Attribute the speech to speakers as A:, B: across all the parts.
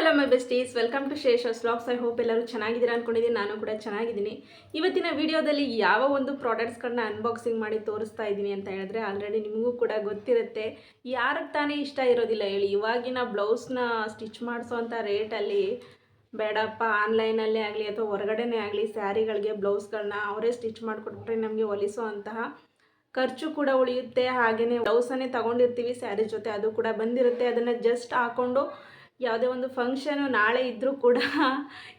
A: Hello my besties welcome to Shesha's vlogs I hope ಎಲ್ಲರೂ ಚೆನ್ನಾಗಿದ್ದೀರಾ ಅಂದ್ಕೊಂಡಿದ್ದೀನಿ ನಾನು ಕೂಡ ಚೆನ್ನಾಗಿದ್ದೀನಿ. ಇವತ್ತಿನ ವಿಡಿಯೋದಲ್ಲಿ ಯಾವ ಒಂದು ಪ್ರಾಡಕ್ಟ್ಸ್ಗಳನ್ನ ಅನ್ಬಾಕ್ಸಿಂಗ್ ಮಾಡಿ ತೋರಿಸ್ತಾ ಇದ್ದೀನಿ ಅಂತ ಹೇಳಿದ್ರೆ ಆಲ್ರೆಡಿ ನಿಮಗೂ ಕೂಡ ಗೊತ್ತಿರುತ್ತೆ. ಯಾರಿಗೆ ತಾನೇ ಇಷ್ಟ ಇರೋದಿಲ್ಲ ಹೇಳಿ. ಇವಾಗಿನ ಬ್ಲೌಸ್ನ ಸ್ಟಿಚ್ ಮಾಡಿಸೋವಂಥ ರೇಟಲ್ಲಿ ಬೇಡಪ್ಪ. ಆನ್ಲೈನಲ್ಲೇ ಆಗಲಿ ಅಥವಾ ಹೊರಗಡೆನೇ ಆಗಲಿ ಸ್ಯಾರಿಗಳಿಗೆ ಬ್ಲೌಸ್ಗಳನ್ನ ಅವರೇ ಸ್ಟಿಚ್ ಮಾಡಿಕೊಟ್ಬಿಟ್ರೆ ನಮಗೆ ಹೊಲಿಸೋ ಅಂತಹ ಖರ್ಚು ಕೂಡ ಉಳಿಯುತ್ತೆ. ಹಾಗೆಯೇ ಬ್ಲೌಸನ್ನೇ ತಗೊಂಡಿರ್ತೀವಿ ಸ್ಯಾರಿ ಜೊತೆ. ಅದು ಕೂಡ ಬಂದಿರುತ್ತೆ. ಅದನ್ನು ಜಸ್ಟ್ ಹಾಕ್ಕೊಂಡು ಯಾವುದೇ ಒಂದು ಫಂಕ್ಷನು ನಾಳೆ ಇದ್ದರೂ ಕೂಡ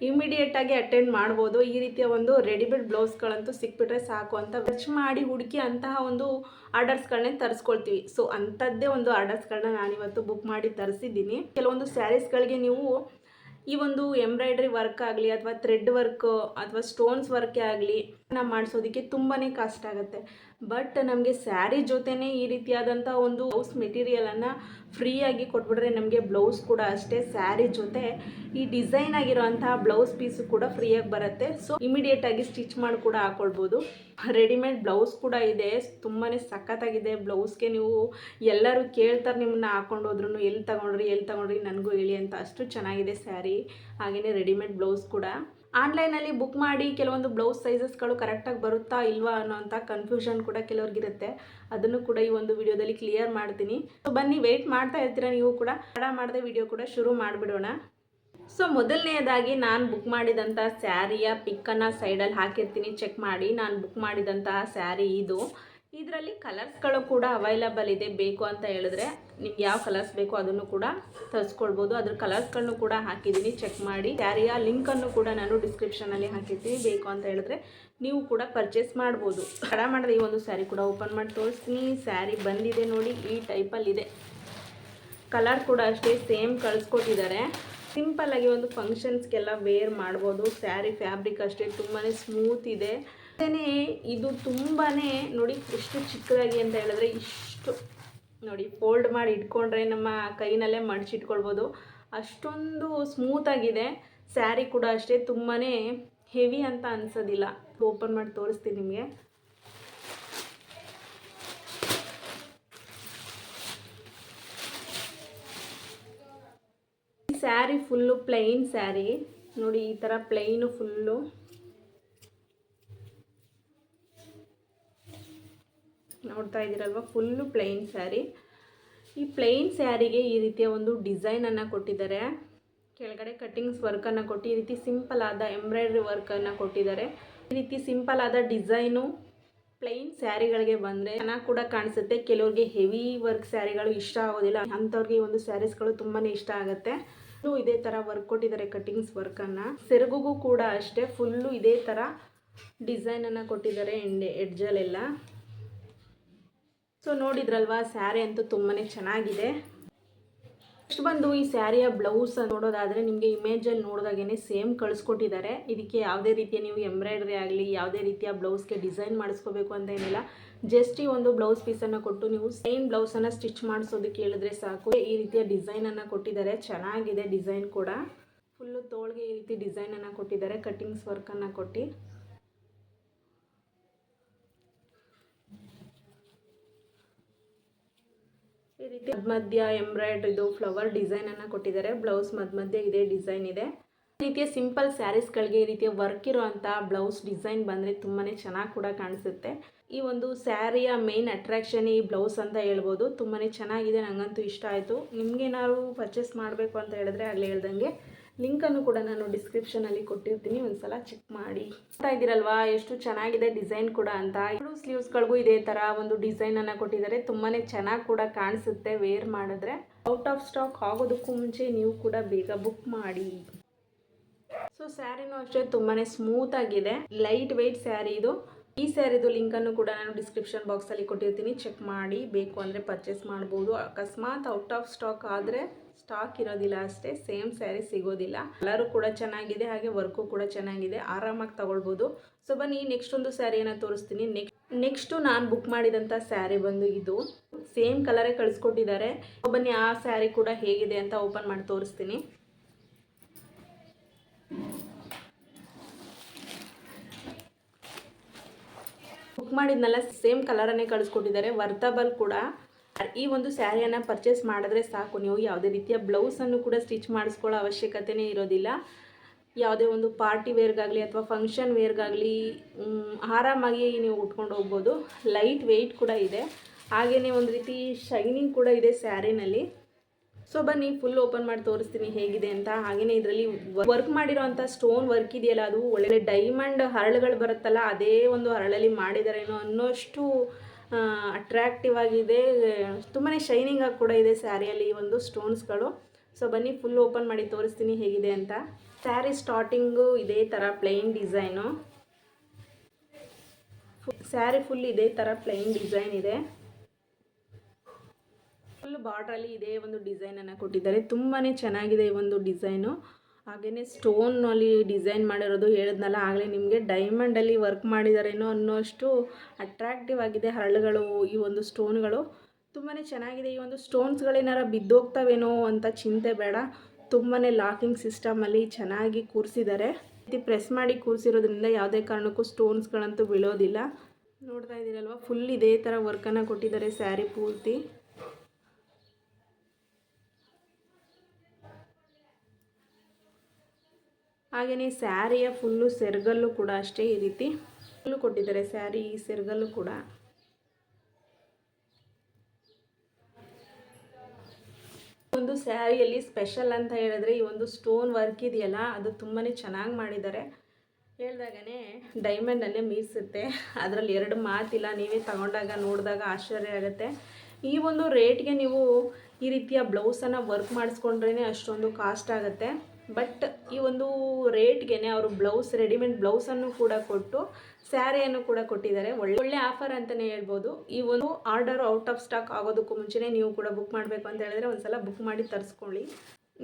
A: ಇಮಿಡಿಯೇಟಾಗಿ ಅಟೆಂಡ್ ಮಾಡ್ಬೋದು. ಈ ರೀತಿಯ ಒಂದು ರೆಡಿಮೇಡ್ ಬ್ಲೌಸ್ಗಳಂತೂ ಸಿಕ್ಬಿಟ್ರೆ ಸಾಕು ಅಂತ ಖರ್ಚು ಮಾಡಿ ಹುಡುಕಿ ಅಂತಹ ಒಂದು ಆರ್ಡರ್ಸ್ಗಳನ್ನೇ ತರಿಸ್ಕೊಳ್ತೀವಿ. ಸೊ ಅಂಥದ್ದೇ ಒಂದು ಆರ್ಡರ್ಸ್ಗಳನ್ನ ನಾನಿವತ್ತು ಬುಕ್ ಮಾಡಿ ತರಿಸಿದ್ದೀನಿ. ಕೆಲವೊಂದು ಸ್ಯಾರೀಸ್ಗಳಿಗೆ ನೀವು ಈ ಒಂದು ಎಂಬ್ರಾಯ್ಡ್ರಿ ವರ್ಕ್ ಆಗಲಿ, ಅಥವಾ ಥ್ರೆಡ್ ವರ್ಕ್ ಅಥವಾ ಸ್ಟೋನ್ಸ್ ವರ್ಕೇ ಆಗಲಿ ಮಾಡಿಸೋದಕ್ಕೆ ತುಂಬಾ ಕಷ್ಟ ಆಗುತ್ತೆ. ಬಟ್ ನಮಗೆ ಸ್ಯಾರಿ ಜೊತೆನೇ ಈ ರೀತಿಯಾದಂಥ ಒಂದು ಬ್ಲೌಸ್ ಮೆಟೀರಿಯಲನ್ನು ಫ್ರೀಯಾಗಿ ಕೊಟ್ಬಿಟ್ರೆ ನಮಗೆ ಬ್ಲೌಸ್ ಕೂಡ ಅಷ್ಟೇ ಸ್ಯಾರಿ ಜೊತೆ ಈ ಡಿಸೈನ್ ಆಗಿರೋಂತಹ ಬ್ಲೌಸ್ ಪೀಸು ಕೂಡ ಫ್ರೀಯಾಗಿ ಬರುತ್ತೆ. ಸೊ ಇಮಿಡಿಯೇಟಾಗಿ ಸ್ಟಿಚ್ ಮಾಡಿ ಕೂಡ ಹಾಕೊಳ್ಬೋದು. ರೆಡಿಮೇಡ್ ಬ್ಲೌಸ್ ಕೂಡ ಇದೆ. ತುಂಬಾ ಸಖತ್ತಾಗಿದೆ ಬ್ಲೌಸ್ಗೆ ನೀವು ಎಲ್ಲರೂ ಕೇಳ್ತಾರೆ ನಿಮ್ಮನ್ನ ಹಾಕೊಂಡು ಹೋದ್ರೂ ಎಲ್ಲಿ ತಗೊಂಡ್ರಿ ಎಲ್ಲಿ ತಗೊಂಡ್ರಿ, ನನಗೂ ಹೇಳಿ ಅಂತ ಅಷ್ಟು ಚೆನ್ನಾಗಿದೆ ಸ್ಯಾರಿ ಹಾಗೆಯೇ ರೆಡಿಮೇಡ್ ಬ್ಲೌಸ್ ಕೂಡ. ಆನ್ಲೈನಲ್ಲಿ ಬುಕ್ ಮಾಡಿ ಕೆಲವೊಂದು ಬ್ಲೌಸ್ ಸೈಜಸ್ಗಳು ಕರೆಕ್ಟಾಗಿ ಬರುತ್ತಾ ಇಲ್ವಾ ಅನ್ನೋಂಥ ಕನ್ಫ್ಯೂಷನ್ ಕೂಡ ಕೆಲವ್ರಿಗಿರುತ್ತೆ. ಅದನ್ನು ಕೂಡ ಈ ಒಂದು ವಿಡಿಯೋದಲ್ಲಿ ಕ್ಲಿಯರ್ ಮಾಡ್ತೀನಿ. ಸೊ ಬನ್ನಿ ವೆಯ್ಟ್ ಮಾಡ್ತಾ ಇರ್ತೀರ ನೀವು ಕೂಡ? ತಡ ಮಾಡಿದೆ ವಿಡಿಯೋ ಕೂಡ ಶುರು ಮಾಡಿಬಿಡೋಣ. ಸೊ ಮೊದಲನೆಯದಾಗಿ ನಾನು ಬುಕ್ ಮಾಡಿದಂಥ ಸ್ಯಾರಿಯ ಪಿಕ್ಕನ್ನು ಸೈಡಲ್ಲಿ ಹಾಕಿರ್ತೀನಿ. ಚೆಕ್ ಮಾಡಿ. ನಾನು ಬುಕ್ ಮಾಡಿದಂತಹ ಸ್ಯಾರಿ ಇದು. ಇದರಲ್ಲಿ ಕಲರ್ಸ್ಗಳು ಕೂಡ ಅವೈಲಬಲ್ ಇದೆ, ಬೇಕು ಅಂತ ಹೇಳಿದ್ರೆ ನಿಮ್ಗೆ ಯಾವ ಕಲರ್ಸ್ ಬೇಕು ಅದನ್ನು ಕೂಡ ತರಿಸ್ಕೊಳ್ಬೋದು. ಅದ್ರ ಕಲರ್ಸ್ಗಳನ್ನು ಕೂಡ ಹಾಕಿದ್ದೀನಿ ಚೆಕ್ ಮಾಡಿ. ಸ್ಯಾರಿಯ ಲಿಂಕನ್ನು ಕೂಡ ನಾನು ಡಿಸ್ಕ್ರಿಪ್ಷನಲ್ಲಿ ಹಾಕಿರ್ತೀನಿ, ಬೇಕು ಅಂತ ಹೇಳಿದ್ರೆ ನೀವು ಕೂಡ ಪರ್ಚೇಸ್ ಮಾಡ್ಬೋದು. ಕಡ ಮಾಡಿದ್ರೆ ಈ ಒಂದು ಸ್ಯಾರಿ ಕೂಡ ಓಪನ್ ಮಾಡಿ ತೋರಿಸ್ತೀನಿ. ಸ್ಯಾರಿ ಬಂದಿದೆ ನೋಡಿ, ಈ ಟೈಪಲ್ಲಿದೆ ಕಲರ್ ಕೂಡ ಅಷ್ಟೇ ಸೇಮ್ ಕಳಿಸ್ಕೊಟ್ಟಿದ್ದಾರೆ. ಸಿಂಪಲ್ಲಾಗಿ ಒಂದು ಫಂಕ್ಷನ್ಸ್ಗೆಲ್ಲ ವೇರ್ ಮಾಡ್ಬೋದು. ಸ್ಯಾರಿ ಫ್ಯಾಬ್ರಿಕ್ ಅಷ್ಟೇ ತುಂಬಾ ಸ್ಮೂತ್ ಇದೆ. ಇದು ತುಂಬಾ ನೋಡಿ ಎಷ್ಟು ಚಿಕ್ಕದಾಗಿ ಅಂತ ಹೇಳಿದ್ರೆ ಇಷ್ಟು ನೋಡಿ ಫೋಲ್ಡ್ ಮಾಡಿ ಇಟ್ಕೊಂಡ್ರೆ ನಮ್ಮ ಕೈನಲ್ಲೇ ಮಡಚಿಟ್ಕೊಳ್ಬೋದು ಅಷ್ಟೊಂದು ಸ್ಮೂತಾಗಿದೆ ಸ್ಯಾರಿ ಕೂಡ ಅಷ್ಟೇ ತುಂಬಾ ಹೆವಿ ಅಂತ ಅನ್ಸೋದಿಲ್ಲ. ಓಪನ್ ಮಾಡಿ ತೋರಿಸ್ತೀನಿ ನಿಮಗೆ. ಸ್ಯಾರಿ ಫುಲ್ಲು ಪ್ಲೈನ್ ಸ್ಯಾರಿ ನೋಡಿ ಈ ಥರ ಪ್ಲೈನು ಫುಲ್ಲು ನೋಡ್ತಾ ಇದ್ದೀರಲ್ವ? ಫುಲ್ಲು ಪ್ಲೈನ್ ಸ್ಯಾರಿ ಈ ಪ್ಲೈನ್ ಸ್ಯಾರಿಗೆ ಈ ರೀತಿಯ ಒಂದು ಡಿಸೈನನ್ನು ಕೊಟ್ಟಿದ್ದಾರೆ. ಕೆಳಗಡೆ ಕಟ್ಟಿಂಗ್ಸ್ ವರ್ಕನ್ನು ಕೊಟ್ಟು, ಈ ರೀತಿ ಸಿಂಪಲ್ ಆದ ಎಂಬ್ರಾಯ್ಡ್ರಿ ವರ್ಕನ್ನು ಕೊಟ್ಟಿದ್ದಾರೆ. ಈ ರೀತಿ ಸಿಂಪಲ್ ಆದ ಡಿಸೈನು ಪ್ಲೈನ್ ಸ್ಯಾರಿಗಳಿಗೆ ಬಂದರೆ ಚೆನ್ನಾಗಿ ಕೂಡ ಕಾಣಿಸುತ್ತೆ. ಕೆಲವ್ರಿಗೆ ಹೆವಿ ವರ್ಕ್ ಸ್ಯಾರಿಗಳು ಇಷ್ಟ ಆಗೋದಿಲ್ಲ. ಅಂಥವ್ರಿಗೆ ಈ ಒಂದು ಸ್ಯಾರೀಸ್ಗಳು ತುಂಬಾ ಇಷ್ಟ ಆಗುತ್ತೆ. ಇದು ಇದೇ ಥರ ವರ್ಕ್ ಕೊಟ್ಟಿದ್ದಾರೆ ಕಟ್ಟಿಂಗ್ಸ್ ವರ್ಕನ್ನು ಸೆರಗುಗೂ ಕೂಡ ಅಷ್ಟೇ ಫುಲ್ಲು ಇದೇ ಥರ ಡಿಸೈನನ್ನು ಕೊಟ್ಟಿದ್ದಾರೆ, ಎಂಡೆ ಎಡ್ಜಲ್ಲೆಲ್ಲ ಸೊ ನೋಡಿದ್ರಲ್ವಾ, ಸ್ಯಾರಿ ಅಂತೂ ತುಂಬಾ ಚೆನ್ನಾಗಿದೆ. ನೆಕ್ಸ್ಟ್ ಬಂದು ಈ ಸ್ಯಾರಿಯ ಬ್ಲೌಸ್ ನೋಡೋದಾದರೆ ನಿಮಗೆ ಇಮೇಜಲ್ಲಿ ನೋಡಿದಾಗೇ ಸೇಮ್ ಕಳಿಸ್ಕೊಟ್ಟಿದ್ದಾರೆ. ಇದಕ್ಕೆ ಯಾವುದೇ ರೀತಿಯ ನೀವು ಎಂಬ್ರಾಯ್ಡ್ರಿ ಆಗಲಿ, ಯಾವುದೇ ರೀತಿಯ ಬ್ಲೌಸ್ಗೆ ಡಿಸೈನ್ ಮಾಡಿಸ್ಕೋಬೇಕು ಅಂತ ಏನಿಲ್ಲ. ಜಸ್ಟ್ ಈ ಒಂದು ಬ್ಲೌಸ್ ಪೀಸನ್ನು ಕೊಟ್ಟು ನೀವು ಸೇಮ್ ಬ್ಲೌಸನ್ನು ಸ್ಟಿಚ್ ಮಾಡಿಸೋದಕ್ಕೆ ಹೇಳಿದ್ರೆ ಸಾಕು. ಈ ರೀತಿಯ ಡಿಸೈನನ್ನು ಕೊಟ್ಟಿದ್ದಾರೆ. ಚೆನ್ನಾಗಿದೆ ಡಿಸೈನ್ ಕೂಡ. ಫುಲ್ಲು ತೋಳ್ಗೆ ಈ ರೀತಿ ಡಿಸೈನನ್ನು ಕೊಟ್ಟಿದ್ದಾರೆ ಕಟ್ಟಿಂಗ್ಸ್ ವರ್ಕನ್ನು ಕೊಟ್ಟು. ರೀತಿ ಮಧ್ಯ ಎಂಬ್ರಾಯ್ಡ್ರಿದು ಫ್ಲವರ್ ಡಿಸೈನನ್ನು ಕೊಟ್ಟಿದ್ದಾರೆ. ಬ್ಲೌಸ್ ಮಧ್ಯ ಮಧ್ಯ ಇದೇ ಡಿಸೈನ್ ಇದೆ. ಈ ರೀತಿಯ ಸಿಂಪಲ್ ಸ್ಯಾರೀಸ್ಗಳಿಗೆ ಈ ರೀತಿಯ ವರ್ಕ್ ಇರೋವಂಥ ಬ್ಲೌಸ್ ಡಿಸೈನ್ ಬಂದರೆ ತುಂಬಾ ಚೆನ್ನಾಗಿ ಕೂಡ ಕಾಣಿಸುತ್ತೆ. ಈ ಒಂದು ಸ್ಯಾರಿಯ ಮೇನ್ ಅಟ್ರಾಕ್ಷನ್ ಈ ಬ್ಲೌಸ್ ಅಂತ ಹೇಳ್ಬೋದು. ತುಂಬಾ ಚೆನ್ನಾಗಿದೆ ನನಗಂತೂ ಇಷ್ಟ ಆಯಿತು. ನಿಮಗೇನಾದ್ರು ಪರ್ಚೇಸ್ ಮಾಡಬೇಕು ಅಂತ ಹೇಳಿದ್ರೆ ಅಲ್ಲಿ ಹೇಳ್ದಂಗೆ ಲಿಂಕನ್ನು ಕೂಡ ನಾನು ಡಿಸ್ಕ್ರಿಪ್ಷನಲ್ಲಿ ಕೊಟ್ಟಿರ್ತೀನಿ, ಒಂದ್ಸಲ ಚೆಕ್ ಮಾಡಿ. ನೋಡ್ತಾ ಇದ್ದೀರಲ್ವಾ ಎಷ್ಟು ಚೆನ್ನಾಗಿದೆ ಡಿಸೈನ್ ಕೂಡ ಅಂತ. ಎರಡು ಸ್ಲೀವ್ಸ್ಗಳಿಗೂ ಇದೇ ಥರ ಒಂದು ಡಿಸೈನನ್ನು ಕೊಟ್ಟಿದ್ದಾರೆ. ತುಂಬಾ ಚೆನ್ನಾಗಿ ಕೂಡ ಕಾಣಿಸುತ್ತೆ ವೇರ್ ಮಾಡಿದ್ರೆ. ಔಟ್ ಆಫ್ ಸ್ಟಾಕ್ ಆಗೋದಕ್ಕೂ ಮುಂಚೆ ನೀವು ಕೂಡ ಬೇಗ ಬುಕ್ ಮಾಡಿ. ಸೊ ಸ್ಯಾರಿನೂ ಅಷ್ಟೇ ತುಂಬಾ ಸ್ಮೂತ್ ಆಗಿದೆ. ಲೈಟ್ ವೆಯ್ಟ್ ಸ್ಯಾರಿ ಇದು. ಈ ಸ್ಯಾರಿದು ಲಿಂಕನ್ನು ಕೂಡ ನಾನು ಡಿಸ್ಕ್ರಿಪ್ಷನ್ ಬಾಕ್ಸಲ್ಲಿ ಕೊಟ್ಟಿರ್ತೀನಿ. ಚೆಕ್ ಮಾಡಿ, ಬೇಕು ಅಂದರೆ ಪರ್ಚೇಸ್ ಮಾಡ್ಬೋದು. ಅಕಸ್ಮಾತ್ ಔಟ್ ಆಫ್ ಸ್ಟಾಕ್ ಆದರೆ ಸ್ಟಾಕ್ ಇರೋದಿಲ್ಲ ಅಷ್ಟೇ, ಸೇಮ್ ಸ್ಯಾರಿ ಸಿಗೋದಿಲ್ಲ. ಕಲರು ಕೂಡ ಚೆನ್ನಾಗಿದೆ, ಹಾಗೆ ವರ್ಕು ಕೂಡ ಚೆನ್ನಾಗಿದೆ, ಆರಾಮಾಗಿ ತಗೊಳ್ಬೋದು. ಸೊ ಬನ್ನಿ ನೆಕ್ಸ್ಟ್ ಒಂದು ಸ್ಯಾರಿಯನ್ನು ತೋರಿಸ್ತೀನಿ. ನೆಕ್ಸ್ಟ್ ನೆಕ್ಸ್ಟು ನಾನು ಬುಕ್ ಮಾಡಿದಂಥ ಸ್ಯಾರಿ ಬಂದು ಇದು. ಸೇಮ್ ಕಲರೇ ಕಳಿಸ್ಕೊಟ್ಟಿದ್ದಾರೆ. ಬನ್ನಿ, ಆ ಸ್ಯಾರಿ ಕೂಡ ಹೇಗಿದೆ ಅಂತ ಓಪನ್ ಮಾಡಿ ತೋರಿಸ್ತೀನಿ. ಬುಕ್ ಮಾಡಿದ್ನಲ್ಲ, ಸೇಮ್ ಕಲರನ್ನೇ ಕಳಿಸ್ಕೊಟ್ಟಿದ್ದಾರೆ. ವರ್ತಬಲ್ ಕೂಡ. ಈ ಒಂದು ಸ್ಯಾರಿಯನ್ನು ಪರ್ಚೇಸ್ ಮಾಡಿದ್ರೆ ಸಾಕು. ನೀವು ಯಾವುದೇ ರೀತಿಯ ಬ್ಲೌಸನ್ನು ಕೂಡ ಸ್ಟಿಚ್ ಮಾಡಿಸ್ಕೊಳ್ಳೋ ಅವಶ್ಯಕತೆನೇ ಇರೋದಿಲ್ಲ. ಯಾವುದೇ ಒಂದು ಪಾರ್ಟಿ ವೇರ್ಗಾಗಲಿ ಅಥವಾ ಫಂಕ್ಷನ್ ವೇರ್ಗಾಗಲಿ ಆರಾಮಾಗಿ ನೀವು ಉಟ್ಕೊಂಡು ಹೋಗ್ಬೋದು. ಲೈಟ್ ವೆಯ್ಟ್ ಕೂಡ ಇದೆ. ಹಾಗೆಯೇ ಒಂದು ರೀತಿ ಶೈನಿಂಗ್ ಕೂಡ ಇದೆ ಸ್ಯಾರಿನಲ್ಲಿ. ಸೊ ಬನ್ನಿ ಫುಲ್ ಓಪನ್ ಮಾಡಿ ತೋರಿಸ್ತೀನಿ ಹೇಗಿದೆ ಅಂತ. ಹಾಗೆಯೇ ಇದರಲ್ಲಿ ವರ್ಕ್ ಮಾಡಿರೋವಂಥ ಸ್ಟೋನ್ ವರ್ಕ್ ಇದೆಯಲ್ಲ, ಅದು ಒಳ್ಳೆ ಡೈಮಂಡ್ ಹರಳುಗಳು ಬರುತ್ತಲ್ಲ, ಅದೇ ಒಂದು ಹರಳಲ್ಲಿ ಮಾಡಿದಾರೇನೋ ಅನ್ನೋಷ್ಟು ಅಟ್ರಾಕ್ಟಿವ್ ಆಗಿದೆ. ತುಂಬಾ ಶೈನಿಂಗ್ ಆಗಿ ಕೂಡ ಇದೆ ಸ್ಯಾರಿಯಲ್ಲಿ ಈ ಒಂದು ಸ್ಟೋನ್ಸ್ಗಳು ಸೊ ಬನ್ನಿ ಫುಲ್ ಓಪನ್ ಮಾಡಿ ತೋರಿಸ್ತೀನಿ ಹೇಗಿದೆ ಅಂತ. ಸ್ಯಾರಿ ಸ್ಟಾರ್ಟಿಂಗು ಇದೇ ಥರ ಪ್ಲೈನ್ ಡಿಸೈನು ಸ್ಯಾರಿ ಫುಲ್ ಇದೇ ಥರ ಪ್ಲೈನ್ ಡಿಸೈನ್ ಇದೆ. ಫುಲ್ ಬಾರ್ಡ್ರಲ್ಲಿ ಇದೇ ಒಂದು ಡಿಸೈನನ್ನು ಕೊಟ್ಟಿದ್ದಾರೆ. ತುಂಬಾ ಚೆನ್ನಾಗಿದೆ ಈ ಒಂದು ಡಿಸೈನು ಹಾಗೆಯೇ ಸ್ಟೋನಲ್ಲಿ ಡಿಸೈನ್ ಮಾಡಿರೋದು ಹೇಳಿದ್ನಲ್ಲ, ಆಗಲೇ ನಿಮಗೆ ಡೈಮಂಡಲ್ಲಿ ವರ್ಕ್ ಮಾಡಿದಾರೇನೋ ಅನ್ನೋಷ್ಟು ಅಟ್ರಾಕ್ಟಿವ್ ಆಗಿದೆ ಹರಳುಗಳು, ಈ ಒಂದು ಸ್ಟೋನ್ಗಳು ತುಂಬಾ ಚೆನ್ನಾಗಿದೆ, ಈ ಒಂದು ಸ್ಟೋನ್ಸ್ಗಳೇನಾರ ಬಿದ್ದೋಗ್ತಾವೇನೋ ಅಂತ ಚಿಂತೆ ಬೇಡ. ತುಂಬಾ ಲಾಕಿಂಗ್ ಸಿಸ್ಟಮಲ್ಲಿ ಚೆನ್ನಾಗಿ ಕೂರಿಸಿದ್ದಾರೆ ಇದು ಪ್ರೆಸ್ ಮಾಡಿ ಕೂರಿಸಿರೋದ್ರಿಂದ ಯಾವುದೇ ಕಾರಣಕ್ಕೂ ಸ್ಟೋನ್ಸ್ಗಳಂತೂ ಬೀಳೋದಿಲ್ಲ. ನೋಡ್ತಾ ಇದ್ದೀರಲ್ವ ಫುಲ್ ಇದೇ ಥರ ವರ್ಕನ್ನು ಕೊಟ್ಟಿದ್ದಾರೆ ಸ್ಯಾರಿ ಪೂರ್ತಿ. ಹಾಗೆಯೇ ಸ್ಯಾರಿಯ ಫುಲ್ಲು ಸೆರಗಲ್ಲು ಕೂಡ ಅಷ್ಟೇ ಈ ರೀತಿ ಫುಲ್ಲು ಕೊಟ್ಟಿದ್ದಾರೆ. ಸ್ಯಾರಿ ಸೆರಗಲ್ಲು ಕೂಡ. ಒಂದು ಸ್ಯಾರಿಯಲ್ಲಿ ಸ್ಪೆಷಲ್ ಅಂತ ಹೇಳಿದ್ರೆ ಈ ಒಂದು ಸ್ಟೋನ್ ವರ್ಕ್ ಇದೆಯಲ್ಲ, ಅದು ತುಂಬಾ ಚೆನ್ನಾಗಿ ಮಾಡಿದ್ದಾರೆ. ಹೇಳ್ದಾಗನೇ ಡೈಮಂಡಲ್ಲೇ ಮೀರಿಸುತ್ತೆ. ಅದರಲ್ಲಿ ಎರಡು ಮಾತಿಲ್ಲ, ನೀವೇ ತಗೊಂಡಾಗ ನೋಡಿದಾಗ ಆಶ್ಚರ್ಯ ಆಗುತ್ತೆ. ಈ ಒಂದು ರೇಟ್ಗೆ ನೀವು ಈ ರೀತಿಯ ಬ್ಲೌಸನ್ನು ವರ್ಕ್ ಮಾಡಿಸ್ಕೊಂಡ್ರೇ ಅಷ್ಟೊಂದು ಕಾಸ್ಟ್ ಆಗುತ್ತೆ. ಬಟ್ ಈ ಒಂದು ರೇಟ್ಗೆ ಅವರು ಬ್ಲೌಸ್ ರೆಡಿಮೇಡ್ ಬ್ಲೌಸನ್ನು ಕೂಡ ಕೊಟ್ಟು, ಸ್ಯಾರಿಯನ್ನು ಕೂಡ ಕೊಟ್ಟಿದ್ದಾರೆ. ಒಳ್ಳೆ ಒಳ್ಳೆ ಆಫರ್ ಅಂತಲೇ ಹೇಳ್ಬೋದು. ಈ ಒಂದು ಆರ್ಡರ್ ಔಟ್ ಆಫ್ ಸ್ಟಾಕ್ ಆಗೋದಕ್ಕೂ ಮುಂಚೆನೇ ನೀವು ಕೂಡ ಬುಕ್ ಮಾಡಬೇಕು ಅಂತ ಹೇಳಿದ್ರೆ ಒಂದು ಸಲ ಬುಕ್ ಮಾಡಿ ತರಿಸ್ಕೊಳ್ಳಿ.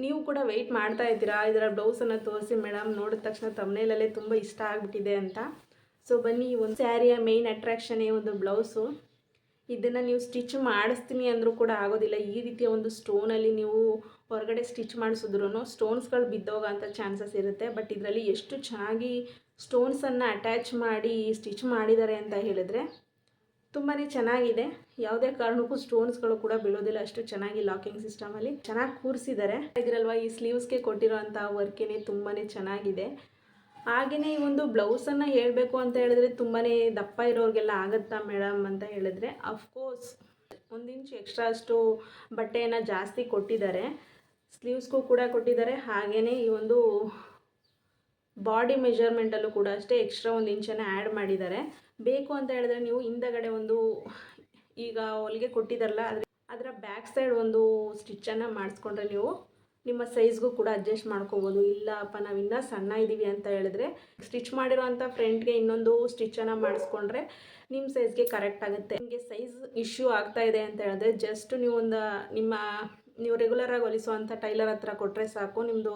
A: ನೀವು ಕೂಡ ವೆಯ್ಟ್ ಮಾಡ್ತಾ ಇದ್ದೀರಾ? ಇದರ ಬ್ಲೌಸನ್ನು ತೋರಿಸಿ ಮೇಡಮ್ ನೋಡಿದ ತಕ್ಷಣ ತಮ್ಮನೇಲಲ್ಲೇ ತುಂಬ ಇಷ್ಟ ಆಗಿಬಿಟ್ಟಿದೆ ಅಂತ. ಸೊ ಬನ್ನಿ ಈ ಒಂದು ಸ್ಯಾರಿಯ ಮೇಯ್ನ್ ಅಟ್ರಾಕ್ಷನ್ ಈ ಒಂದು ಬ್ಲೌಸು ಇದನ್ನು ನೀವು ಸ್ಟಿಚ್ ಮಾಡಿಸ್ತೀನಿ ಅಂದರೂ ಕೂಡ ಆಗೋದಿಲ್ಲ. ಈ ರೀತಿಯ ಒಂದು ಸ್ಟೋನಲ್ಲಿ ನೀವು ಹೊರಗಡೆ ಸ್ಟಿಚ್ ಮಾಡಿಸಿದ್ರು ಸ್ಟೋನ್ಸ್ಗಳು ಬಿದ್ದೋಗೋಂಥ ಚಾನ್ಸಸ್ ಇರುತ್ತೆ. ಬಟ್ ಇದರಲ್ಲಿ ಎಷ್ಟು ಚೆನ್ನಾಗಿ ಸ್ಟೋನ್ಸನ್ನು ಅಟ್ಯಾಚ್ ಮಾಡಿ ಸ್ಟಿಚ್ ಮಾಡಿದ್ದಾರೆ ಅಂತ ಹೇಳಿದ್ರೆ ತುಂಬಾ ಚೆನ್ನಾಗಿದೆ. ಯಾವುದೇ ಕಾರಣಕ್ಕೂ ಸ್ಟೋನ್ಸ್ಗಳು ಕೂಡ ಬೀಳೋದಿಲ್ಲ. ಅಷ್ಟು ಚೆನ್ನಾಗಿ ಲಾಕಿಂಗ್ ಸಿಸ್ಟಮಲ್ಲಿ ಚೆನ್ನಾಗಿ ಕೂರಿಸಿದ್ದಾರೆ. ಇದರಲ್ವ ಈ ಸ್ಲೀವ್ಸ್ಗೆ ಕೊಟ್ಟಿರೋಂಥ ವರ್ಕೇನೆ ತುಂಬಾ ಚೆನ್ನಾಗಿದೆ. ಹಾಗೆಯೇ ಈ ಒಂದು ಬ್ಲೌಸನ್ನು ಹೇಳಬೇಕು ಅಂತ ಹೇಳಿದ್ರೆ ತುಂಬಾ ದಪ್ಪ ಇರೋರಿಗೆಲ್ಲ ಆಗುತ್ತಾ ಮೇಡಮ್ ಅಂತ ಹೇಳಿದ್ರೆ ಅಫ್ಕೋರ್ಸ್ ಒಂದು ಇಂಚು ಎಕ್ಸ್ಟ್ರಾ ಅಷ್ಟು ಬಟ್ಟೆಯನ್ನು ಜಾಸ್ತಿ ಕೊಟ್ಟಿದ್ದಾರೆ. ಸ್ಲೀವ್ಸ್ಗೂ ಕೂಡ ಕೊಟ್ಟಿದ್ದಾರೆ. ಹಾಗೆಯೇ ಈ ಒಂದು ಬಾಡಿ ಮೆಜರ್ಮೆಂಟಲ್ಲೂ ಕೂಡ ಅಷ್ಟೇ ಎಕ್ಸ್ಟ್ರಾ ಒಂದು ಇಂಚನ್ನು ಆ್ಯಡ್ ಮಾಡಿದ್ದಾರೆ. ಬೇಕು ಅಂತ ಹೇಳಿದ್ರೆ ನೀವು ಹಿಂದಗಡೆ ಒಂದು ಈಗ ಹೊಲಿಗೆ ಕೊಟ್ಟಿದ್ದಾರಲ್ಲ, ಅದ್ರ ಅದರ ಬ್ಯಾಕ್ ಸೈಡ್ ಒಂದು ಸ್ಟಿಚ್ಚನ್ನು ಮಾಡಿಸ್ಕೊಂಡ್ರೆ ನೀವು ನಿಮ್ಮ ಸೈಜ್ಗೂ ಕೂಡ ಅಡ್ಜಸ್ಟ್ ಮಾಡ್ಕೋಬೋದು. ಇಲ್ಲಪ್ಪ ನಾವು ಇನ್ನೂ ಸಣ್ಣ ಇದ್ದೀವಿ ಅಂತ ಹೇಳಿದ್ರೆ ಸ್ಟಿಚ್ ಮಾಡಿರೋವಂಥ ಫ್ರೆಂಡ್ಗೆ ಇನ್ನೊಂದು ಸ್ಟಿಚ್ಚನ್ನು ಮಾಡಿಸ್ಕೊಂಡ್ರೆ ನಿಮ್ಮ ಸೈಜ್ಗೆ ಕರೆಕ್ಟ್ ಆಗುತ್ತೆ. ನಿಮಗೆ ಸೈಜ್ ಇಶ್ಯೂ ಆಗ್ತಾ ಇದೆ ಅಂತ ಹೇಳಿದ್ರೆ ಜಸ್ಟ್ ನೀವು ಒಂದು ನಿಮ್ಮ ನೀವು ರೆಗ್ಯುಲರಾಗಿ ಹೊಲಿಸುವಂಥ ಟೈಲರ್ ಹತ್ರ ಕೊಟ್ಟರೆ ಸಾಕು ನಿಮ್ಮದು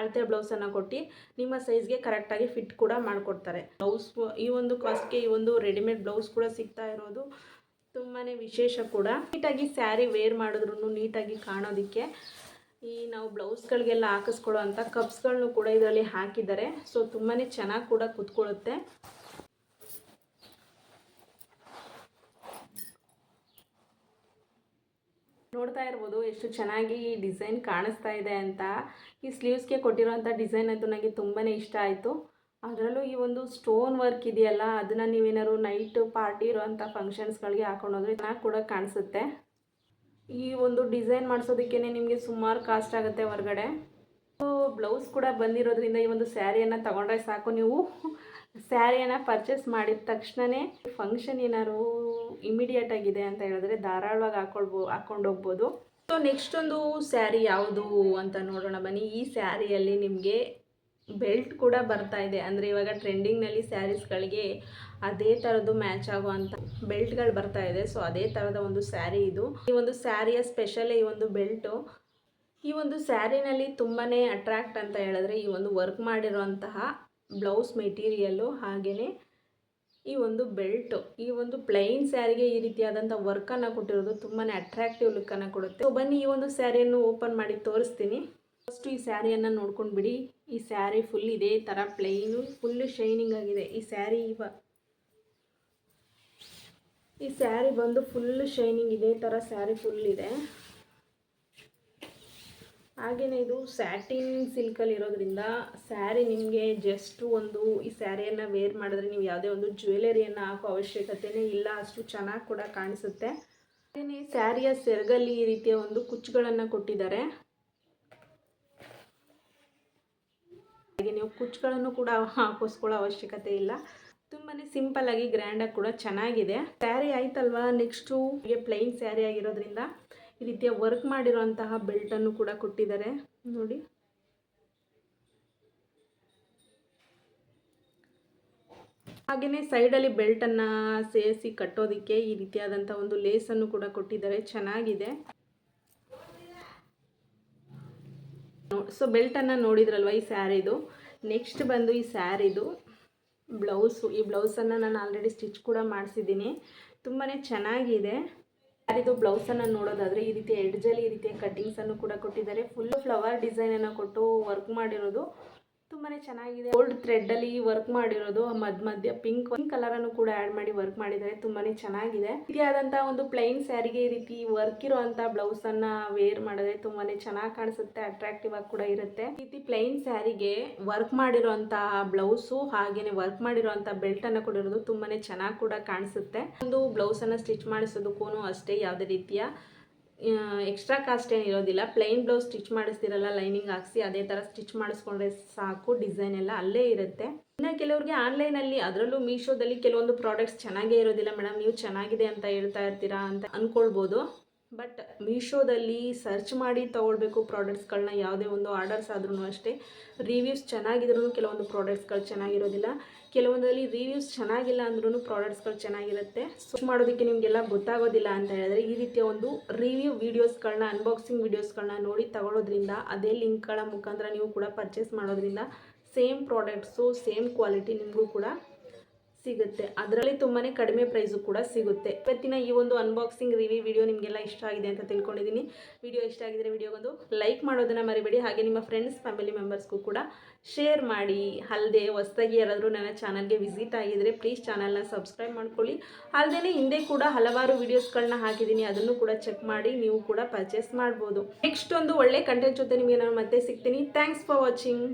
A: ಅಳತೆ ಬ್ಲೌಸನ್ನು ಕೊಟ್ಟು ನಿಮ್ಮ ಸೈಜ್ಗೆ ಕರೆಕ್ಟಾಗಿ ಫಿಟ್ ಕೂಡ ಮಾಡಿಕೊಡ್ತಾರೆ. ಬ್ಲೌಸ್ ಈ ಒಂದು ಕಾಸ್ಟ್ಗೆ ಈ ಒಂದು ರೆಡಿಮೇಡ್ ಬ್ಲೌಸ್ ಕೂಡ ಸಿಗ್ತಾ ಇರೋದು ತುಂಬಾ ವಿಶೇಷ ಕೂಡ. ನೀಟಾಗಿ ಸ್ಯಾರಿ ವೇರ್ ಮಾಡಿದ್ರೂ ನೀಟಾಗಿ ಕಾಣೋದಕ್ಕೆ ಈ ನಾವು ಬ್ಲೌಸ್ಗಳಿಗೆಲ್ಲ ಹಾಕಿಸ್ಕೊಳ್ಳೋ ಅಂಥ ಕಪ್ಸ್ಗಳನ್ನು ಕೂಡ ಇದರಲ್ಲಿ ಹಾಕಿದ್ದಾರೆ. ಸೊ ತುಂಬಾ ಚೆನ್ನಾಗಿ ಕೂಡ ಕುತ್ಕೊಳ್ಳುತ್ತೆ. ನೋಡ್ತಾ ಇರ್ಬೋದು, ಎಷ್ಟು ಚೆನ್ನಾಗಿ ಈ ಡಿಸೈನ್ ಕಾಣಿಸ್ತಾ ಇದೆ ಅಂತ. ಈ ಸ್ಲೀವ್ಸ್ಗೆ ಕೊಟ್ಟಿರೋಂಥ ಡಿಸೈನ್ ಅಂತೂ ನನಗೆ ತುಂಬಾ ಇಷ್ಟ ಆಯಿತು. ಅದರಲ್ಲೂ ಈ ಒಂದು ಸ್ಟೋನ್ ವರ್ಕ್ ಇದೆಯಲ್ಲ, ಅದನ್ನು ನೀವೇನಾದ್ರು ನೈಟ್ ಪಾರ್ಟಿ ಇರೋವಂಥ ಫಂಕ್ಷನ್ಸ್ಗಳಿಗೆ ಹಾಕೊಂಡೋದ್ರೆ ಚೆನ್ನಾಗಿ ಕೂಡ ಕಾಣಿಸುತ್ತೆ. ಈ ಒಂದು ಡಿಸೈನ್ ಮಾಡಿಸೋದಕ್ಕೇ ನಿಮಗೆ ಸುಮಾರು ಕಾಸ್ಟ್ ಆಗುತ್ತೆ ಹೊರಗಡೆ. ಬ್ಲೌಸ್ ಕೂಡ ಬಂದಿರೋದ್ರಿಂದ ಈ ಒಂದು ಸ್ಯಾರಿಯನ್ನು ತಗೊಂಡ್ರೆ ಸಾಕು ನೀವು. ಸ್ಯಾರಿಯನ್ನು ಪರ್ಚೇಸ್ ಮಾಡಿದ ತಕ್ಷಣವೇ ಫಂಕ್ಷನ್ ಏನಾದ್ರು ಇಮಿಡಿಯೇಟ್ ಆಗಿದೆ ಅಂತ ಹೇಳಿದ್ರೆ ಧಾರಾಳವಾಗಿ ಹಾಕೊಳ್ಬೋ, ಹಾಕೊಂಡು ಹೋಗ್ಬೋದು. ಸೊ ನೆಕ್ಸ್ಟ್ ಒಂದು ಸ್ಯಾರಿ ಯಾವುದು ಅಂತ ನೋಡೋಣ ಬನ್ನಿ. ಈ ಸ್ಯಾರಿಯಲ್ಲಿ ನಿಮಗೆ ಬೆಲ್ಟ್ ಕೂಡ ಬರ್ತಾ ಇದೆ. ಅಂದರೆ ಇವಾಗ ಟ್ರೆಂಡಿಂಗ್ನಲ್ಲಿ ಸ್ಯಾರೀಸ್ಗಳಿಗೆ ಅದೇ ಥರದ್ದು ಮ್ಯಾಚ್ ಆಗುವಂಥ ಬೆಲ್ಟ್ಗಳು ಬರ್ತಾ ಇದೆ. ಸೊ ಅದೇ ಥರದ ಒಂದು ಸ್ಯಾರಿ ಇದು. ಈ ಒಂದು ಸ್ಯಾರಿಯ ಸ್ಪೆಷಲ್ ಈ ಒಂದು ಬೆಲ್ಟು ಈ ಒಂದು ಸ್ಯಾರಿನಲ್ಲಿ ತುಂಬಾ ಅಟ್ರಾಕ್ಟ್ ಅಂತ ಹೇಳಿದ್ರೆ ಈ ಒಂದು ವರ್ಕ್ ಮಾಡಿರುವಂತಹ ಬ್ಲೌಸ್ ಮೆಟೀರಿಯಲ್ಲು ಹಾಗೆಯೇ ಈ ಒಂದು ಬೆಲ್ಟು ಈ ಒಂದು ಪ್ಲೈನ್ ಸ್ಯಾರಿಗೆ ಈ ರೀತಿಯಾದಂಥ ವರ್ಕನ್ನು ಕೊಟ್ಟಿರೋದು ತುಂಬಾ ಅಟ್ರಾಕ್ಟಿವ್ ಲುಕ್ಕನ್ನು ಕೊಡುತ್ತೆ. ಬನ್ನಿ ಈ ಒಂದು ಸ್ಯಾರಿಯನ್ನು ಓಪನ್ ಮಾಡಿ ತೋರಿಸ್ತೀನಿ. ಫಸ್ಟು ಈ ಸ್ಯಾರಿಯನ್ನು ನೋಡ್ಕೊಂಡು ಬಿಡಿ. ಈ ಸ್ಯಾರಿ ಫುಲ್ ಇದೇ ಥರ ಪ್ಲೈನು ಫುಲ್ಲು ಶೈನಿಂಗ್ ಆಗಿದೆ. ಈ ಸ್ಯಾರಿ ಇವ. ಈ ಸ್ಯಾರಿ ಬಂದು ಫುಲ್ ಶೈನಿಂಗ್ ಇದೇ ಥರ ಸ್ಯಾರಿ ಫುಲ್ ಇದೆ. ಹಾಗೆಯೇ ಇದು ಸ್ಯಾಟಿನ್ ಸಿಲ್ಕಲ್ಲಿ ಇರೋದ್ರಿಂದ ಸ್ಯಾರಿ ನಿಮಗೆ ಜಸ್ಟ್ ಒಂದು ಈ ಸ್ಯಾರಿಯನ್ನು ವೇರ್ ಮಾಡಿದ್ರೆ ನೀವು ಯಾವುದೇ ಒಂದು ಜ್ಯುವೆಲರಿಯನ್ನು ಹಾಕೋ ಅವಶ್ಯಕತೆಯೇ ಇಲ್ಲ, ಅಷ್ಟು ಚೆನ್ನಾಗಿ ಕೂಡ ಕಾಣಿಸುತ್ತೆ. ಹಾಗೆಯೇ ಸ್ಯಾರಿಯ ಸೆರಗಲ್ಲಿ ಈ ರೀತಿಯ ಒಂದು ಕುಚ್ಚುಗಳನ್ನು ಕೊಟ್ಟಿದ್ದಾರೆ. ಹಾಗೆ ನೀವು ಕುಚ್ಚುಗಳನ್ನು ಕೂಡ ಹಾಕೋಸ್ಕೊಳ್ಳೋ ಅವಶ್ಯಕತೆ ಇಲ್ಲ. ತುಂಬಾ ಸಿಂಪಲ್ಲಾಗಿ ಗ್ರ್ಯಾಂಡಾಗಿ ಕೂಡ ಚೆನ್ನಾಗಿದೆ. ಸ್ಯಾರಿ ಆಯ್ತಲ್ವಾ? ನೆಕ್ಸ್ಟು ಪ್ಲೈನ್ ಸ್ಯಾರಿ ಆಗಿರೋದ್ರಿಂದ ಈ ರೀತಿಯ ವರ್ಕ್ ಮಾಡಿರುವಂತಹ ಬೆಲ್ಟನ್ನು ಕೂಡ ಕೊಟ್ಟಿದ್ದಾರೆ. ನೋಡಿ. ಹಾಗೆಯೇ ಸೈಡಲ್ಲಿ ಬೆಲ್ಟನ್ನು ಸೇರಿಸಿ ಕಟ್ಟೋದಕ್ಕೆ ಈ ರೀತಿಯಾದಂಥ ಒಂದು ಲೇಸನ್ನು ಕೂಡ ಕೊಟ್ಟಿದ್ದಾರೆ. ಚೆನ್ನಾಗಿದೆ. ಸೊ ಬೆಲ್ಟನ್ನು ನೋಡಿದ್ರಲ್ವ ಈ ಸ್ಯಾರಿದು ನೆಕ್ಸ್ಟ್ ಬಂದು ಈ ಸ್ಯಾರಿದು ಬ್ಲೌಸು ಈ ಬ್ಲೌಸನ್ನು ನಾನು ಆಲ್ರೆಡಿ ಸ್ಟಿಚ್ ಕೂಡ ಮಾಡಿಸಿದ್ದೀನಿ. ತುಂಬಾ ಚೆನ್ನಾಗಿದೆ. ಸ್ಯಾರಿದು ಬ್ಲೌಸನ್ನು ನೋಡೋದಾದ್ರೆ ಈ ರೀತಿಯ ಎಡ್ಜಲ್ಲಿ ಈ ರೀತಿಯ ಕಟ್ಟಿಂಗ್ಸನ್ನು ಕೂಡ ಕೊಟ್ಟಿದ್ದಾರೆ. ಫುಲ್ ಫ್ಲವರ್ ಡಿಸೈನ್ ಡಿಸೈನನ್ನು ಕೊಟ್ಟು ವರ್ಕ್ ಮಾಡಿರೋದು ತುಂಬಾ ಚೆನ್ನಾಗಿದೆ. ಗೋಲ್ಡ್ ಥ್ರೆಡ್ಡಲ್ಲಿ ವರ್ಕ್ ಮಾಡಿರೋದು ಮಧ್ಯ ಮಧ್ಯ ಪಿಂಕ್ ಪಿಂಕ್ ಅನ್ನು ಕೂಡ ಆ್ಯಡ್ ಮಾಡಿ ವರ್ಕ್ ಮಾಡಿದ್ದಾರೆ. ತುಂಬಾ ಚೆನ್ನಾಗಿದೆ. ಇದಾದಂಥ ಒಂದು ಪ್ಲೈನ್ ಸ್ಯಾರಿಗೆ ಈ ರೀತಿ ವರ್ಕ್ ಇರುವಂಥ ಬ್ಲೌಸನ್ನು ವೇರ್ ಮಾಡಿದ್ರೆ ತುಂಬಾ ಚೆನ್ನಾಗಿ ಕಾಣಿಸುತ್ತೆ ಅಟ್ರಾಕ್ಟಿವ್ ಆಗಿ ಕೂಡ ಇರುತ್ತೆ. ಈ ರೀತಿ ಪ್ಲೈನ್ ಸ್ಯಾರಿಗೆ ವರ್ಕ್ ಮಾಡಿರುವಂತಹ ಬ್ಲೌಸು ಹಾಗೇನೆ ವರ್ಕ್ ಮಾಡಿರುವಂತಹ ಬೆಲ್ಟ್ ಅನ್ನ ಕೂಡ ಇರೋದು ತುಂಬಾ ಚೆನ್ನಾಗಿ ಕೂಡ ಕಾಣಿಸುತ್ತೆ. ಒಂದು ಬ್ಲೌಸನ್ನು ಸ್ಟಿಚ್ ಮಾಡಿಸೋದಕ್ಕೂ ಅಷ್ಟೇ ಯಾವುದೇ ರೀತಿಯ ಎಕ್ಸ್ಟ್ರಾ ಕಾಸ್ಟ್ ಏನು ಇರೋದಿಲ್ಲ. ಪ್ಲೈನ್ ಬ್ಲೌಸ್ ಸ್ಟಿಚ್ ಮಾಡಿಸ್ತಿರಲ್ಲ ಲೈನಿಂಗ್ ಹಾಕ್ಸಿ, ಅದೇ ಥರ ಸ್ಟಿಚ್ ಮಾಡಿಸ್ಕೊಂಡ್ರೆ ಸಾಕು ಡಿಸೈನ್ ಎಲ್ಲ ಅಲ್ಲೇ ಇರುತ್ತೆ. ಇನ್ನು ಕೆಲವ್ರಿಗೆ ಆನ್ಲೈನಲ್ಲಿ ಅದರಲ್ಲೂ ಮೀಶೋದಲ್ಲಿ ಕೆಲವೊಂದು ಪ್ರಾಡಕ್ಟ್ಸ್ ಚೆನ್ನಾಗೇ ಇರೋದಿಲ್ಲ. ಮೇಡಮ್ ನೀವು ಚೆನ್ನಾಗಿದೆ ಅಂತ ಹೇಳ್ತಾ ಇರ್ತೀರಾ? ಅಂತ ಅಂದ್ಕೊಳ್ಬೋದು ಬಟ್ ಮೀಶೋದಲ್ಲಿ ಸರ್ಚ್ ಮಾಡಿ ತೊಗೊಳ್ಬೇಕು ಪ್ರಾಡಕ್ಟ್ಸ್ಗಳನ್ನ ಯಾವುದೇ ಒಂದು ಆರ್ಡರ್ಸ್ ಆದ್ರೂ ಅಷ್ಟೇ. ರಿವ್ಯೂಸ್ ಚೆನ್ನಾಗಿದ್ರೂ ಕೆಲವೊಂದು ಪ್ರಾಡಕ್ಟ್ಸ್ಗಳು ಚೆನ್ನಾಗಿರೋದಿಲ್ಲ. ಕೆಲವೊಂದರಲ್ಲಿ ರಿವ್ಯೂಸ್ ಚೆನ್ನಾಗಿಲ್ಲ ಅಂದ್ರೂ ಪ್ರಾಡಕ್ಟ್ಸ್ಗಳು ಚೆನ್ನಾಗಿರುತ್ತೆ. ಸರ್ಚ್ ಮಾಡೋದಕ್ಕೆ ನಿಮಗೆಲ್ಲ ಗೊತ್ತಾಗೋದಿಲ್ಲ ಅಂತ ಹೇಳಿದ್ರೆ, ಈ ರೀತಿಯ ಒಂದು ರಿವ್ಯೂ ವೀಡಿಯೋಸ್ಗಳನ್ನ ಅನ್ಬಾಕ್ಸಿಂಗ್ ವೀಡಿಯೋಸ್ಗಳನ್ನ ನೋಡಿ ತಗೊಳ್ಳೋದ್ರಿಂದ ಅದೇ ಲಿಂಕ್ಗಳ ಮುಖಾಂತರ ನೀವು ಕೂಡ ಪರ್ಚೇಸ್ ಮಾಡೋದ್ರಿಂದ, ಸೇಮ್ ಪ್ರಾಡಕ್ಟ್ಸು, ಸೇಮ್ ಕ್ವಾಲಿಟಿ ನಿಮಗೂ ಕೂಡ ಸಿಗುತ್ತೆ. ಅದರಲ್ಲಿ ತುಂಬಾ ಕಡಿಮೆ ಪ್ರೈಸು ಕೂಡ ಸಿಗುತ್ತೆ. ಇವತ್ತಿನ ಈ ಒಂದು ಅನ್ಬಾಕ್ಸಿಂಗ್ ರಿವ್ಯೂ ವಿಡಿಯೋ ನಿಮಗೆಲ್ಲ ಇಷ್ಟ ಆಗಿದೆ ಅಂತ ತಿಳ್ಕೊಂಡಿದ್ದೀನಿ. ವಿಡಿಯೋ ಇಷ್ಟ ಆಗಿದ್ರೆ ವಿಡಿಯೋಗೊಂದು ಲೈಕ್ ಮಾಡೋದನ್ನು ಮರಿಬೇಡಿ. ಹಾಗೆ ನಿಮ್ಮ ಫ್ರೆಂಡ್ಸ್ ಫ್ಯಾಮಿಲಿ ಮೆಂಬರ್ಸ್ಗೂ ಕೂಡ ಶೇರ್ ಮಾಡಿ. ಅಲ್ಲದೆ ಹೊಸದಾಗಿ ಯಾರಾದರೂ ನನ್ನ ಚಾನಲ್ಗೆ ವಿಸಿಟ್ ಆಗಿದ್ರೆ ಪ್ಲೀಸ್ ಚಾನಲ್ನ ಸಬ್ಸ್ಕ್ರೈಬ್ ಮಾಡ್ಕೊಳ್ಳಿ. ಅಲ್ಲದೆ ಹಿಂದೆ ಕೂಡ ಹಲವಾರು ವೀಡಿಯೋಸ್ಗಳನ್ನ ಹಾಕಿದ್ದೀನಿ. ಅದನ್ನು ಕೂಡ ಚೆಕ್ ಮಾಡಿ ನೀವು ಕೂಡ ಪರ್ಚೇಸ್ ಮಾಡ್ಬೋದು. ನೆಕ್ಸ್ಟ್ ಒಂದು ಒಳ್ಳೆ ಕಂಟೆಂಟ್ ಜೊತೆ ನಿಮಗೆ ನಾನು ಮತ್ತೆ ಸಿಗ್ತೀನಿ. Thanks for watching